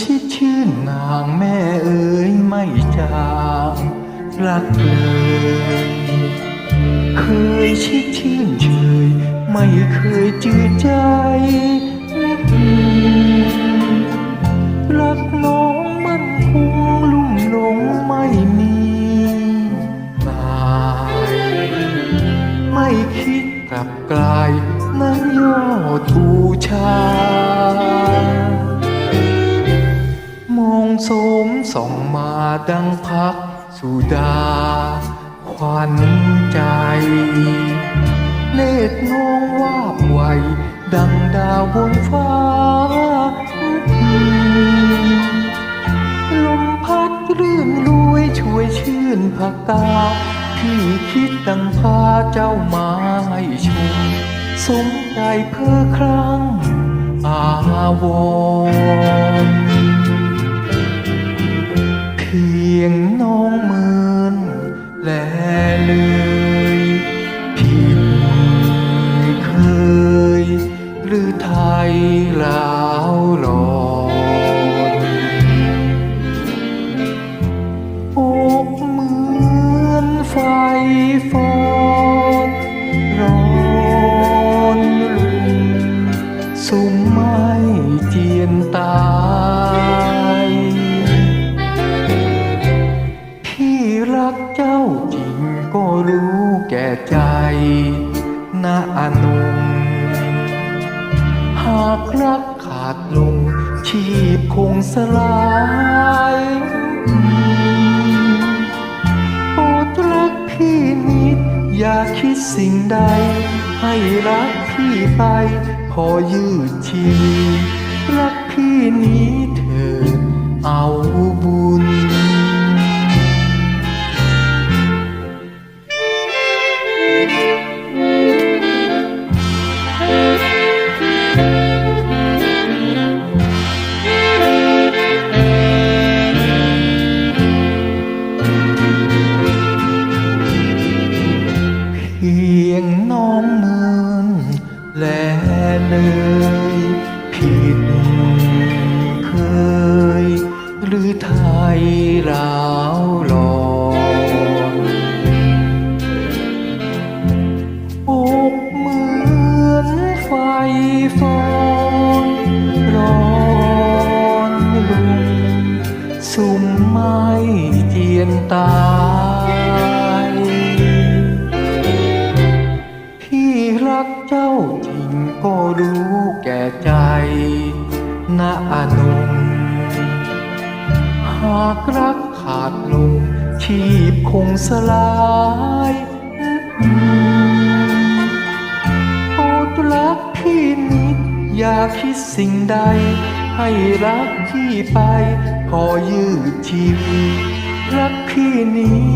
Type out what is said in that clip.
ชิดชื่นนางแม่เอ๋ยไม่จางรักเลย เคยชิดชื่นเฉยไม่เคยจืดใจรักน้องมันคงลุ่มหลงไม่มีตายไม่คิดกลับกลายนั้นย่อทูชา ดังพักสุดา ขวัญใจ เนตรน้องวาบไวดังดาวบนฟ้าลมพัดเรื่นรวยช่วยชื่นผักตาที่คิดดังพาเจ้ามาให้ชมสมใจเพ้อครั้งอาวร พียงน้องเมินแลเลยผิดเคย หรือไทยลาวหลอนอกเหมือนไฟฟอนร้อนรุ่มสุมไม่เจียนตา เจ้าจริงก็รู้แก่ใจนะอนุงหากรักขาดลง ชีพคงสลายโปรดรักพี่นิด อย่าคิดสิ่งใด ให้รักพี่ไป พอยืดชีวิตรักพี่นี้เถิด เลยผิดเคย หรือไทยลาวหลอนอกเหมือนไฟฟอนร้อนลุงสุมไม่เจียนตา งก็รู้แก่ใจนะอนงหากรักขาดลงชีพคงสลายโปรดรักพี่นิด อย่าคิดสิ่งใด ให้รักพี่ไป พอยืดชีวิตรักพี่นี้เถิด